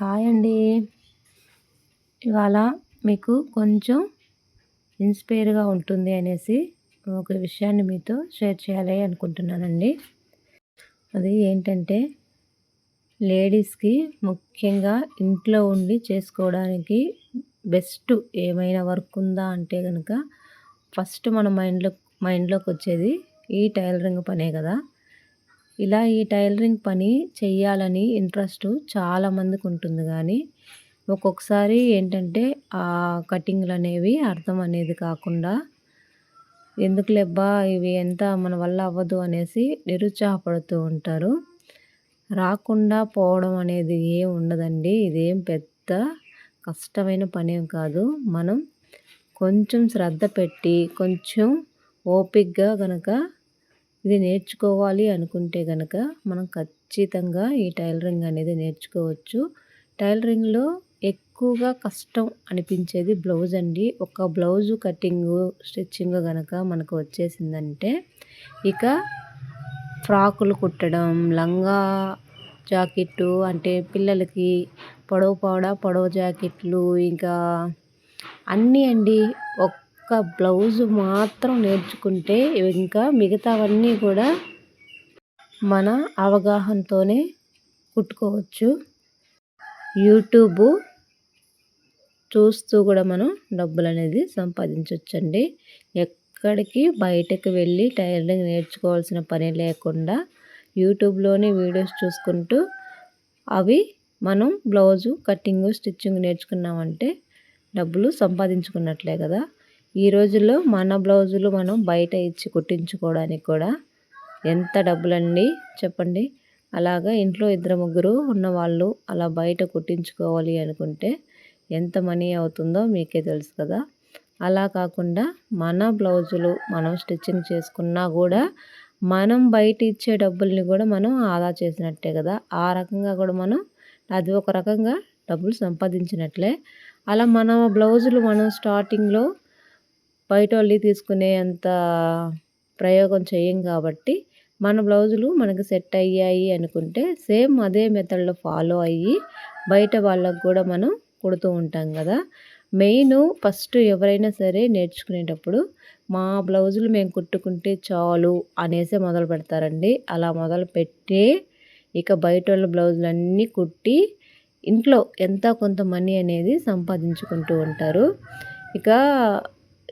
Hi అండి. ఇవాళ మీకు కొంచెం ఇన్స్పైర్గా ఉంటుంది అనేసి ఒక విషయాన్ని మీతో షేర్ చేయాలి అనుకుంటున్నానండి. అది ఏంటంటే లేడీస్కి ముఖ్యంగా ఇంట్లో ఉండి చేసుకోవడానికి బెస్ట్ ఏమైనా వర్క్ ఉందా అంటే కనుక ఫస్ట్ మన మైండ్లో మైండ్లోకి వచ్చేది ఈ టైలరింగ్ పనే కదా. ఇలా ఈ టైలరింగ్ పని చేయాలని ఇంట్రెస్ట్ చాలామందికి ఉంటుంది కానీ ఒక్కొక్కసారి ఏంటంటే ఆ కటింగ్లు అనేవి అర్థం అనేది కాకుండా ఎందుకు లేబ్బా ఇవి ఎంత మన వల్ల అవ్వదు అనేసి నిరుత్సాహపడుతూ ఉంటారు. రాకుండా పోవడం అనేది ఏం ఉండదండి. ఇదేం పెద్ద కష్టమైన పనేం కాదు. మనం కొంచెం శ్రద్ధ పెట్టి కొంచెం ఓపిక్గా కనుక ఇది నేర్చుకోవాలి అనుకుంటే కనుక మనం ఖచ్చితంగా ఈ టైలరింగ్ అనేది నేర్చుకోవచ్చు. టైలరింగ్లో ఎక్కువగా కష్టం అనిపించేది బ్లౌజ్ అండి. ఒక బ్లౌజు కటింగు స్టిచ్చింగ్ కనుక మనకు వచ్చేసిందంటే ఇక ఫ్రాకులు కుట్టడం లంగా జాకెట్టు అంటే పిల్లలకి పొడవు పౌడ పొడవు జాకెట్లు ఇంకా అన్నీ అండి. ఒక్క బ్లౌజు మాత్రం నేర్చుకుంటే ఇంకా మిగతావన్నీ కూడా మన అవగాహనతోనే కుట్టుకోవచ్చు. యూట్యూబ్ చూస్తూ కూడా మనం డబ్బులు అనేది సంపాదించవచ్చండి ఎక్కడికి బయటకు వెళ్ళి టైలరింగ్ నేర్చుకోవాల్సిన పని లేకుండా యూట్యూబ్లోనే వీడియోస్ చూసుకుంటూ అవి మనం బ్లౌజు కటింగ్ స్టిచ్చింగ్ నేర్చుకున్నామంటే డబ్బులు సంపాదించుకున్నట్లే కదా. ఈ రోజుల్లో మన బ్లౌజులు మనం బయట ఇచ్చి కుట్టించుకోవడానికి కూడా ఎంత డబ్బులండి? చెప్పండి. అలాగా ఇంట్లో ఇద్దరు ముగ్గురు ఉన్నవాళ్ళు అలా బయట కుట్టించుకోవాలి అనుకుంటే ఎంత మనీ అవుతుందో మీకే తెలుసు కదా. అలా కాకుండా మన బ్లౌజులు మనం స్టిచ్చింగ్ చేసుకున్నా కూడా మనం బయట ఇచ్చే డబ్బుల్ని కూడా మనం ఆదా చేసినట్టే కదా. ఆ రకంగా కూడా మనం అది ఒక రకంగా డబ్బులు సంపాదించినట్లే. అలా మన బ్లౌజులు మనం స్టార్టింగ్లో బయట వాళ్ళు తీసుకునే అంత ప్రయోగం చేయం కాబట్టి మన బ్లౌజులు మనకు సెట్ అయ్యాయి అనుకుంటే సేమ్ అదే మెథడ్లో ఫాలో అయ్యి బయట వాళ్ళకు కూడా మనం కుడుతూ ఉంటాం కదా. మెయిన్ ఫస్ట్ ఎవరైనా సరే నేర్చుకునేటప్పుడు మా బ్లౌజులు మేము కుట్టుకుంటే చాలు అనేసే మొదలు పెడతారండి. అలా మొదలు పెట్టే ఇక బయట వాళ్ళ బ్లౌజులన్నీ కుట్టి ఇంట్లో ఎంత కొంత మనీ అనేది సంపాదించుకుంటూ ఉంటారు. ఇక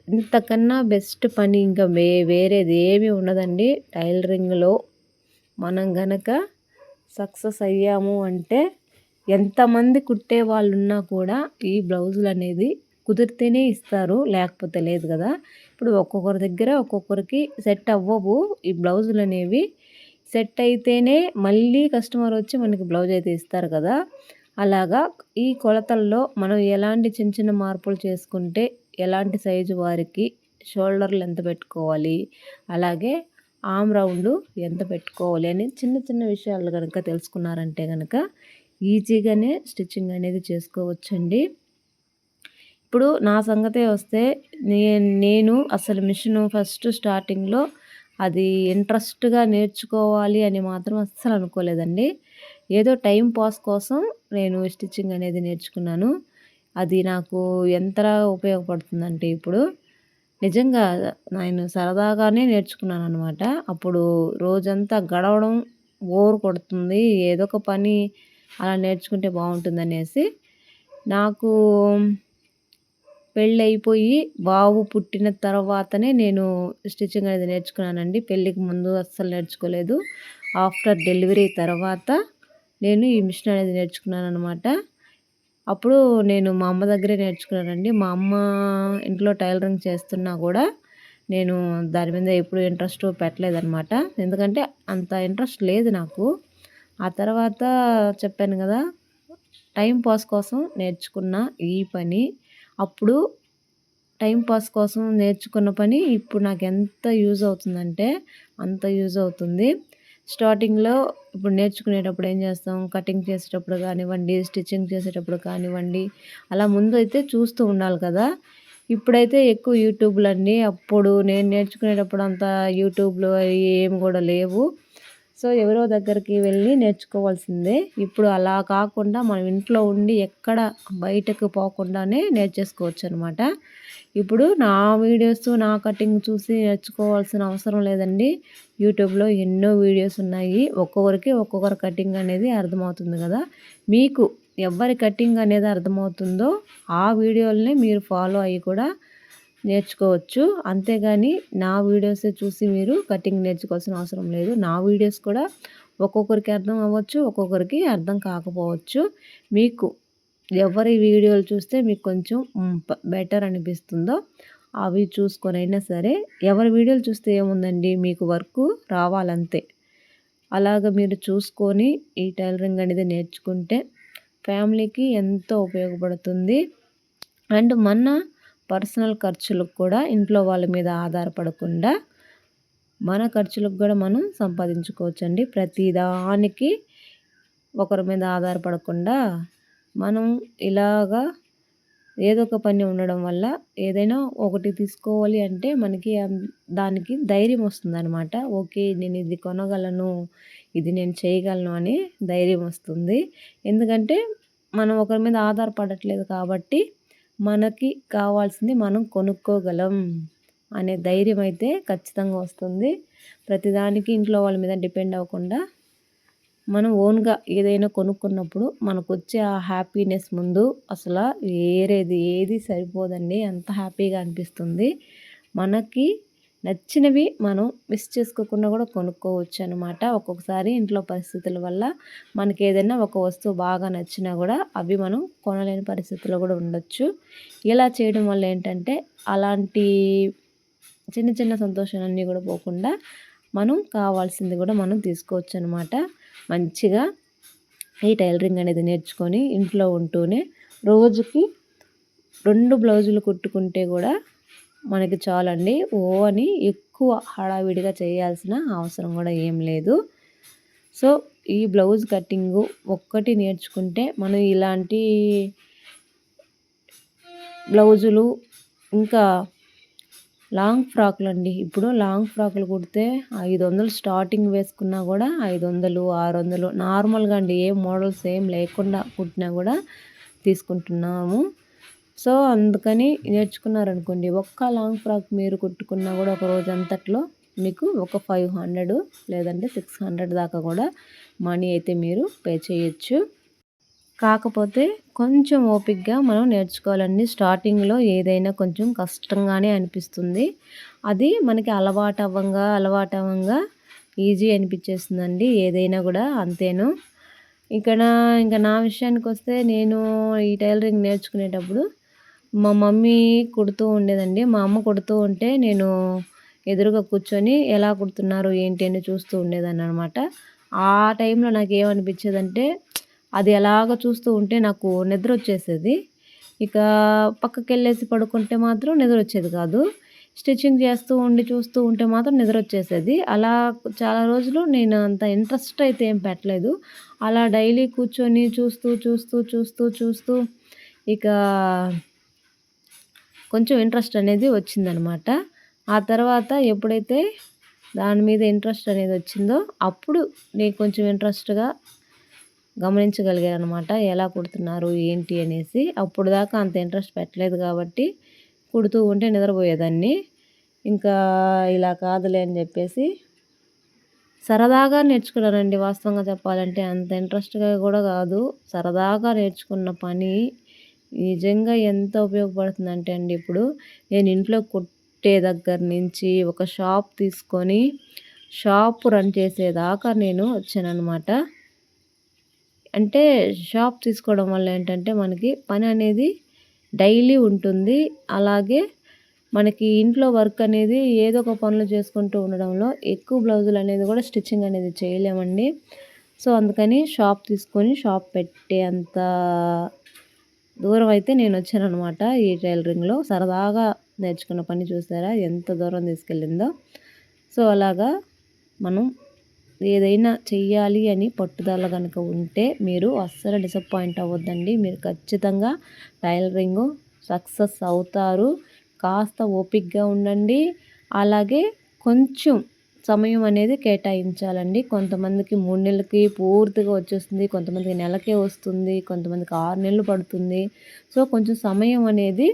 ఇంతకన్నా బెస్ట్ పని ఇంకా వే వేరేది ఏమీ ఉండదండి. టైలరింగ్లో మనం గనక సక్సెస్ అయ్యాము అంటే ఎంతమంది కుట్టే వాళ్ళు ఉన్నా కూడా ఈ బ్లౌజులు అనేది కుదిరితేనే ఇస్తారు. లేకపోతే లేదు కదా. ఇప్పుడు ఒక్కొక్కరి దగ్గర ఒక్కొక్కరికి సెట్ అవ్వవు. ఈ బ్లౌజులు అనేవి సెట్ అయితేనే మళ్ళీ కస్టమర్ వచ్చి మనకి బ్లౌజ్ అయితే ఇస్తారు కదా. అలాగా ఈ కొలతల్లో మనం ఎలాంటి చిన్న చిన్న మార్పులు చేసుకుంటే ఎలాంటి సైజు వారికి షోల్డర్లు ఎంత పెట్టుకోవాలి? అలాగే ఆమ్ రౌండ్ ఎంత పెట్టుకోవాలి? అని చిన్న చిన్న విషయాలు కనుక తెలుసుకున్నారంటే కనుక ఈజీగానే స్టిచ్చింగ్ అనేది చేసుకోవచ్చండి. ఇప్పుడు నా సంగతే వస్తే నేను అసలు మిషన్ ఫస్ట్ స్టార్టింగ్లో అది ఇంట్రెస్ట్గా నేర్చుకోవాలి అని మాత్రం అస్సలు అనుకోలేదండి. ఏదో టైం పాస్ కోసం నేను స్టిచ్చింగ్ అనేది నేర్చుకున్నాను. అది నాకు ఎంతలా ఉపయోగపడుతుందంటే ఇప్పుడు నిజంగా నేను సరదాగానే నేర్చుకున్నాను అనమాట అప్పుడు రోజంతా గడవడం బోర్ కొడుతుంది ఏదో ఒక పని అలా నేర్చుకుంటే బాగుంటుంది అనేసి నాకు పెళ్ళి అయిపోయి బాబు పుట్టిన తర్వాతనే నేను స్టిచ్చింగ్ అనేది నేర్చుకున్నానండి. పెళ్ళికి ముందు అస్సలు నేర్చుకోలేదు. ఆఫ్టర్ డెలివరీ తర్వాత నేను ఈ మిషన్ అనేది నేర్చుకున్నాను అనమాట అప్పుడు నేను మా అమ్మ దగ్గరే నేర్చుకున్నానండి. మా అమ్మ ఇంట్లో టైలరింగ్ చేస్తున్నా కూడా నేను దాని మీద ఎప్పుడు ఇంట్రెస్ట్ పెట్టలేదన్నమాట. ఎందుకంటే అంత ఇంట్రెస్ట్ లేదు నాకు. ఆ తర్వాత చెప్పాను కదా టైం పాస్ కోసం నేర్చుకున్న ఈ పని అప్పుడు టైం పాస్ కోసం నేర్చుకున్న పని ఇప్పుడు నాకు ఎంత యూజ్ అవుతుందంటే అంత యూజ్ అవుతుంది. స్టార్టింగ్లో ఇప్పుడు నేర్చుకునేటప్పుడు ఏం చేస్తాం? కటింగ్ చేసేటప్పుడు కానివ్వండి స్టిచ్చింగ్ చేసేటప్పుడు కానివ్వండి అలా ముందు అయితే చూస్తూ ఉండాలి కదా. ఇప్పుడైతే ఎక్కువ యూట్యూబ్లన్నీ అప్పుడు నేను నేర్చుకునేటప్పుడు అంత యూట్యూబ్లో ఏమి కూడా లేవు. సో ఎవరో దగ్గరికి వెళ్ళి నేర్చుకోవాల్సిందే. ఇప్పుడు అలా కాకుండా మనం ఇంట్లో ఉండి ఎక్కడ బయటకు పోకుండానే నేర్చేసుకోవచ్చు అనమాట ఇప్పుడు నా వీడియోస్ నా కటింగ్ చూసి నేర్చుకోవాల్సిన అవసరం లేదండి. యూట్యూబ్లో ఎన్నో వీడియోస్ ఉన్నాయి. ఒక్కొక్కరికి ఒక్కొక్కరు కటింగ్ అనేది అర్థమవుతుంది కదా. మీకు ఎవరి కటింగ్ అనేది అర్థమవుతుందో ఆ వీడియోలనే మీరు ఫాలో అయ్యి కూడా నేర్చుకోవచ్చు. అంతేగాని నా వీడియోసే చూసి మీరు కటింగ్ నేర్చుకోవాల్సిన అవసరం లేదు. నా వీడియోస్ కూడా ఒక్కొక్కరికి అర్థం అవ్వచ్చు ఒక్కొక్కరికి అర్థం కాకపోవచ్చు. మీకు ఎవరి వీడియోలు చూస్తే మీకు కొంచెం బెటర్ అనిపిస్తుందో అవి చూసుకొని అయినా సరే ఎవరి వీడియోలు చూస్తే ఏముందండి? మీకు వర్క్ రావాలంతే. అలాగ మీరు చూసుకొని ఈ టైలరింగ్ అనేది నేర్చుకుంటే ఫ్యామిలీకి ఎంతో ఉపయోగపడుతుంది. అండ్ మన పర్సనల్ ఖర్చులకు కూడా ఇంట్లో వాళ్ళ మీద ఆధారపడకుండా మన ఖర్చులకు కూడా మనం సంపాదించుకోవచ్చండి. ప్రతిదానికి ఒకరి మీద ఆధారపడకుండా మనం ఇలాగా ఏదో ఒక పని ఉండడం వల్ల ఏదైనా ఒకటి తీసుకోవాలి అంటే మనకి దానికి ధైర్యం వస్తుందనమాట ఓకే నేను ఇది కొనగలను ఇది నేను చేయగలను అని ధైర్యం వస్తుంది. ఎందుకంటే మనం ఒకరి మీద ఆధారపడట్లేదు కాబట్టి మనకి కావాల్సింది మనం కొనుక్కోగలం అనే ధైర్యం అయితే ఖచ్చితంగా వస్తుంది. ప్రతిదానికి ఇంట్లో వాళ్ళ మీద డిపెండ్ అవ్వకుండా మనం ఓన్గా ఏదైనా కొనుక్కున్నప్పుడు మనకు వచ్చే ఆ హ్యాపీనెస్ ముందు అసలు వేరేది ఏది సరిపోదండి. అంత హ్యాపీగా అనిపిస్తుంది. మనకి నచ్చినవి మనం మిస్ చేసుకోకుండా కూడా కొనుక్కోవచ్చు అనమాట ఒక్కొక్కసారి ఇంట్లో పరిస్థితుల వల్ల మనకి ఏదైనా ఒక వస్తువు బాగా నచ్చినా కూడా అవి మనం కొనలేని పరిస్థితుల్లో కూడా ఉండొచ్చు. ఇలా చేయడం వల్ల ఏంటంటే అలాంటి చిన్న చిన్న సంతోషాలన్నీ కూడా పోకుండా మనం కావాల్సింది కూడా మనం తీసుకోవచ్చు అనమాట మంచిగా ఈ టైలరింగ్ అనేది నేర్చుకొని ఇంట్లో ఉంటూనే రోజుకి రెండు బ్లౌజులు కుట్టుకుంటే కూడా మనకి చాలండి. ఓ అని ఎక్కువ హడావిడిగా చేయాల్సిన అవసరం కూడా ఏం లేదు. సో ఈ బ్లౌజ్ కటింగు ఒక్కటి నేర్చుకుంటే మనం ఇలాంటి బ్లౌజులు ఇంకా లాంగ్ ఫ్రాక్లు అండి ఇప్పుడు లాంగ్ ఫ్రాక్లు కుడితే ఐదు వందలు స్టార్టింగ్ వేసుకున్నా కూడా ఐదు వందలు ఆరు వందలు నార్మల్గా అండి. ఏ మోడల్స్ ఏం లేకుండా కుట్టినా కూడా తీసుకుంటున్నాము. సో అందుకని నేర్చుకున్నారనుకోండి ఒక్క లాంగ్ ఫ్రాక్ మీరు కుట్టుకున్నా కూడా ఒక రోజు అంతట్లో మీకు ఒక ఫైవ్ హండ్రెడ్ లేదంటే సిక్స్ హండ్రెడ్ దాకా కూడా మనీ అయితే మీరు పే చేయొచ్చు. కాకపోతే కొంచెం ఓపిక్గా మనం నేర్చుకోవాలండి. స్టార్టింగ్లో ఏదైనా కొంచెం కష్టంగానే అనిపిస్తుంది. అది మనకి అలవాటు అవ్వంగా అలవాటు అవ్వంగా ఈజీ అనిపించేస్తుందండి ఏదైనా కూడా అంతేను. ఇక్కడ ఇంకా నా విషయానికి వస్తే నేను ఈ టైలరింగ్ నేర్చుకునేటప్పుడు మా మమ్మీ కుడుతూ ఉండేదండి. మా అమ్మ కుడుతూ ఉంటే నేను ఎదురుగా కూర్చొని ఎలా కుడుతున్నారు ఏంటి అని చూస్తూ ఉండేదాన్ని అనమాట ఆ టైంలో నాకు ఏమనిపించేదంటే అది ఎలాగ చూస్తూ ఉంటే నాకు నిద్ర వచ్చేసేది ఇక పక్కకి వెళ్ళేసి పడుకుంటే మాత్రం నిద్ర వచ్చేది కాదు. స్టిచ్చింగ్ చేస్తూ ఉండి చూస్తూ ఉంటే మాత్రం నిద్ర వచ్చేసేది అలా చాలా రోజులు నేను అంత ఇంట్రెస్ట్ అయితే ఏం పెట్టలేదు. అలా డైలీ కూర్చొని చూస్తూ చూస్తూ చూస్తూ చూస్తూ ఇక కొంచెం ఇంట్రెస్ట్ అనేది వచ్చిందనమాట. ఆ తర్వాత ఎప్పుడైతే దాని మీద ఇంట్రెస్ట్ అనేది వచ్చిందో అప్పుడు నేను కొంచెం ఇంట్రెస్ట్గా గమనించగలిగాను అనమాట ఎలా కుడుతున్నారు ఏంటి అనేసి. అప్పుడు దాకా అంత ఇంట్రెస్ట్ పెట్టలేదు కాబట్టి కుడుతూ ఉంటే నిద్రపోయేదాన్ని. ఇంకా ఇలా కాదులే అని చెప్పేసి సరదాగా నేర్చుకున్నానండి. వాస్తవంగా చెప్పాలంటే అంత ఇంట్రెస్ట్గా కూడా కాదు. సరదాగా నేర్చుకున్న పని నిజంగా ఎంత ఉపయోగపడుతుందంటే అండి ఇప్పుడు నేను ఇంట్లో కుట్టే దగ్గర నుంచి ఒక షాప్ తీసుకొని షాప్ రన్ చేసేదాకా నేను వచ్చానమాట అంటే షాప్ తీసుకోవడం వల్ల ఏంటంటే మనకి పని అనేది డైలీ ఉంటుంది. అలాగే మనకి ఇంట్లో వర్క్ అనేది ఏదో ఒక పనులు చేసుకుంటూ ఉండడంలో ఎక్కువ బ్లౌజులు అనేది కూడా స్టిచ్చింగ్ అనేది చేయలేమండి. సో అందుకని షాప్ తీసుకొని షాప్ పెట్టే అంత దూరం అయితే నేను వచ్చాను అనమాట ఈ టైలరింగ్లో. సరదాగా నేర్చుకున్న పని చూసారా? ఎంత దూరం తీసుకెళ్ళిందో. సో అలాగా మనం ఏదైనా చెయ్యాలి అని పట్టుదల కనుక ఉంటే మీరు అస్సలు డిసప్పాయింట్ అవ్వద్దండి. మీరు ఖచ్చితంగా టైలరింగ్ సక్సెస్ అవుతారు. కాస్త ఓపిక్గా ఉండండి. అలాగే కొంచెం సమయం అనేది కేటాయించాలండి. కొంతమందికి మూడు నెలలకి పూర్తిగా వచ్చేస్తుంది కొంతమందికి నెలకే వస్తుంది కొంతమందికి ఆరు నెలలు పడుతుంది. సో కొంచెం సమయం అనేది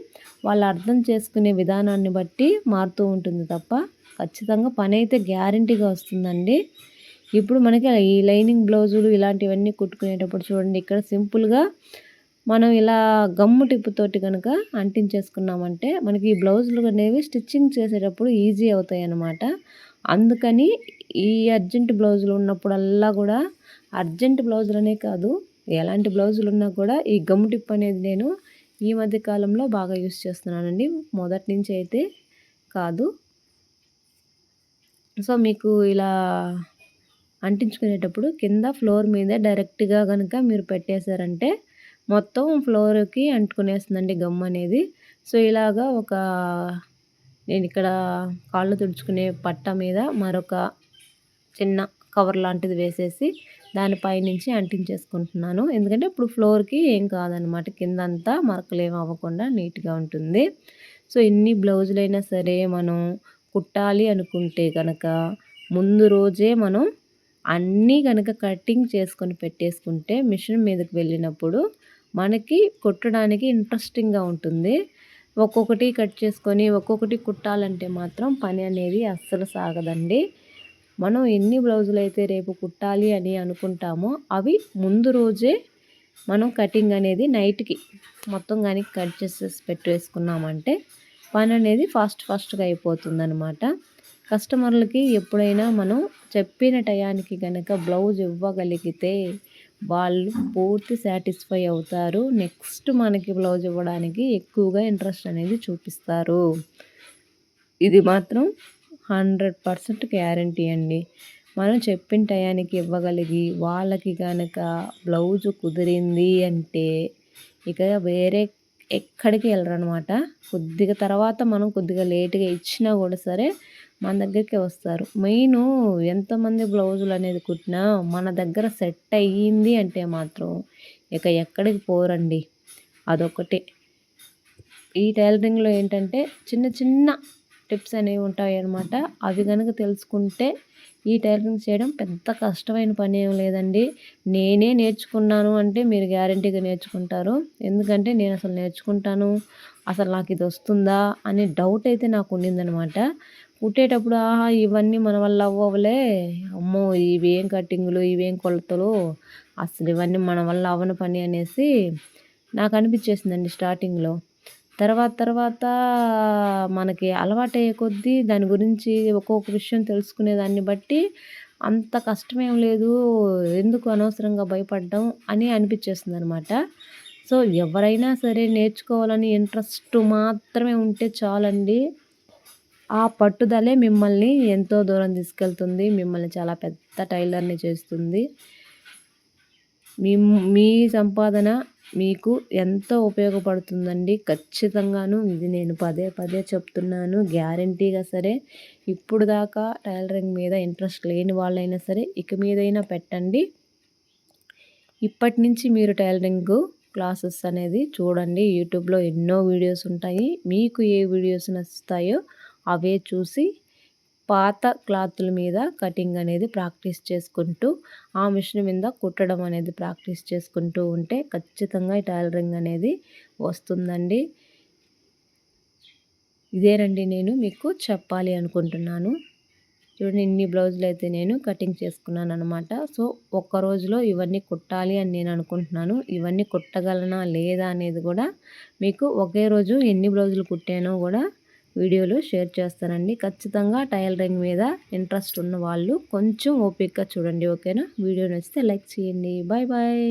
వాళ్ళు అర్థం చేసుకునే విధానాన్ని బట్టి మారుతూ ఉంటుంది తప్ప ఖచ్చితంగా పని అయితే గ్యారంటీగా వస్తుందండి. ఇప్పుడు మనకి ఈ లైనింగ్ బ్లౌజులు ఇలాంటివన్నీ కుట్టుకునేటప్పుడు చూడండి ఇక్కడ సింపుల్గా మనం ఇలా గమ్ము టిప్పుతోటి కనుక అంటించేసుకున్నామంటే మనకి ఈ బ్లౌజులు అనేవి స్టిచ్చింగ్ చేసేటప్పుడు ఈజీ అవుతాయి అన్నమాట అందుకని ఈ అర్జెంట్ బ్లౌజులు ఉన్నప్పుడల్లా కూడా అర్జెంట్ బ్లౌజులనే కాదు ఎలాంటి బ్లౌజులు ఉన్నా కూడా ఈ గమ్ టిప్ అనేది నేను ఈ మధ్య కాలంలో బాగా యూస్ చేస్తున్నానండి. మొదటి నుంచి అయితే కాదు. సో మీకు ఇలా అంటించుకునేటప్పుడు కింద ఫ్లోర్ మీద డైరెక్ట్గా కనుక మీరు పెట్టేశారంటే మొత్తం ఫ్లోర్కి అంటుకునేస్తుందండి గమ్ అనేది. సో ఇలాగా ఒక నేను ఇక్కడ కాళ్ళు తుడుచుకునే పట్ట మీద మరొక చిన్న కవర్ లాంటిది వేసేసి దానిపై నుంచి అంటించేసుకుంటున్నాను. ఎందుకంటే ఇప్పుడు ఫ్లోర్కి ఏం కాదనమాట కింద అంతా మరకలు ఏం అవ్వకుండా నీట్గా ఉంటుంది. సో ఎన్ని బ్లౌజులైనా సరే మనం కుట్టాలి అనుకుంటే కనుక ముందు రోజే మనం అన్నీ కనుక కటింగ్ చేసుకొని పెట్టేసుకుంటే మిషన్ మీదకి వెళ్ళినప్పుడు మనకి కుట్టడానికి ఇంట్రెస్టింగ్గా ఉంటుంది. ఒక్కొక్కటి కట్ చేసుకొని ఒక్కొక్కటి కుట్టాలంటే మాత్రం పని అనేది అస్సలు సాగదండి. మనం ఎన్ని బ్లౌజులు అయితే రేపు కుట్టాలి అని అనుకుంటామో అవి ముందు రోజే మనం కటింగ్ అనేది నైట్కి మొత్తం కానీ కట్ చేసేసి పెట్టేసుకున్నామంటే పని అనేది ఫాస్ట్ ఫాస్ట్గా అయిపోతుందనమాట కస్టమర్లకి ఎప్పుడైనా మనం చెప్పిన టయానికి కనుక బ్లౌజ్ ఇవ్వగలిగితే వాళ్ళు పూర్తి సాటిస్ఫై అవుతారు. నెక్స్ట్ మనకి బ్లౌజ్ ఇవ్వడానికి ఎక్కువగా ఇంట్రెస్ట్ అనేది చూపిస్తారు. ఇది మాత్రం హండ్రెడ్ పర్సెంట్ గ్యారంటీ అండి. మనం చెప్పిన టయానికి ఇవ్వగలిగి వాళ్ళకి కనుక బ్లౌజు కుదిరింది అంటే ఇక వేరే ఎక్కడికి వెళ్ళరనమాట కొద్దిగా తర్వాత మనం కొద్దిగా లేట్గా ఇచ్చినా కూడా సరే మన దగ్గరికి వస్తారు. మెయిన్ ఎంతమంది బ్లౌజులు అనేది కుట్టినా మన దగ్గర సెట్ అయ్యింది అంటే మాత్రం ఇక ఎక్కడికి పోరండి. అదొకటి ఈ టైలరింగ్లో ఏంటంటే చిన్న చిన్న టిప్స్ అనేవి ఉంటాయి అన్నమాట అవి కనుక తెలుసుకుంటే ఈ టైలరింగ్ చేయడం పెద్ద కష్టమైన పని ఏం లేదండి. నేనే నేర్చుకున్నాను అంటే మీరు గ్యారంటీగా నేర్చుకుంటారు. ఎందుకంటే నేను అసలు నేర్చుకుంటాను. అసలు నాకు ఇది వస్తుందా అనే డౌట్ అయితే నాకు ఉండిందనమాట కుట్టేటప్పుడు ఆహా ఇవన్నీ మన వల్ల అవ్వవులే. అమ్మో ఇవేం కట్టింగులు ఇవేం కొలతలు? అసలు ఇవన్నీ మన వల్ల అవ్వని పని అనేసి నాకు అనిపించేసిందండి స్టార్టింగ్లో. తర్వాత తర్వాత మనకి అలవాటయ్యే కొద్దీ దాని గురించి ఒక్కొక్క విషయం తెలుసుకునే దాన్ని బట్టి అంత కష్టమేం లేదు ఎందుకు అనవసరంగా భయపడ్డం అని అనిపించేస్తుంది అనమాట సో ఎవరైనా సరే నేర్చుకోవాలని ఇంట్రెస్ట్ మాత్రమే ఉంటే చాలండి. ఆ పట్టుదలే మిమ్మల్ని ఎంతో దూరం తీసుకెళ్తుంది మిమ్మల్ని చాలా పెద్ద టైలర్ని చేస్తుంది. మీ మీ సంపాదన మీకు ఎంతో ఉపయోగపడుతుందండి. ఖచ్చితంగాను ఇది నేను పదే పదే చెప్తున్నాను. గ్యారంటీగా సరే ఇప్పుడు దాకా టైలరింగ్ మీద ఇంట్రెస్ట్ లేని వాళ్ళైనా సరే ఇక మీదైనా పెట్టండి. ఇప్పటి నుంచి మీరు టైలరింగ్ క్లాసెస్ అనేది చూడండి. యూట్యూబ్లో ఎన్నో వీడియోస్ ఉంటాయి. మీకు ఏ వీడియోస్ నచ్చుతాయో అవే చూసి పాత క్లాతుల మీద కటింగ్ అనేది ప్రాక్టీస్ చేసుకుంటూ ఆ మిషన్ మీద కుట్టడం అనేది ప్రాక్టీస్ చేసుకుంటూ ఉంటే ఖచ్చితంగా ఈ టైలరింగ్ అనేది వస్తుందండి. ఇదేనండి నేను మీకు చెప్పాలి అనుకుంటున్నాను. చూడండి ఇన్ని బ్లౌజులు అయితే నేను కటింగ్ చేసుకున్నాను అనమాట సో ఒక్క రోజులో ఇవన్నీ కుట్టాలి అని నేను అనుకుంటున్నాను. ఇవన్నీ కుట్టగలనా లేదా అనేది కూడా మీకు ఒకే రోజు ఎన్ని బ్లౌజులు కుట్టానో కూడా వీడియోలు షేర్ చేస్తానండి. ఖచ్చితంగా టైలరింగ్ మీద ఇంట్రెస్ట్ ఉన్న వాళ్ళు కొంచెం ఓపిక్గా చూడండి ఓకేనా? వీడియో నచ్చితే లైక్ చేయండి. Bye bye.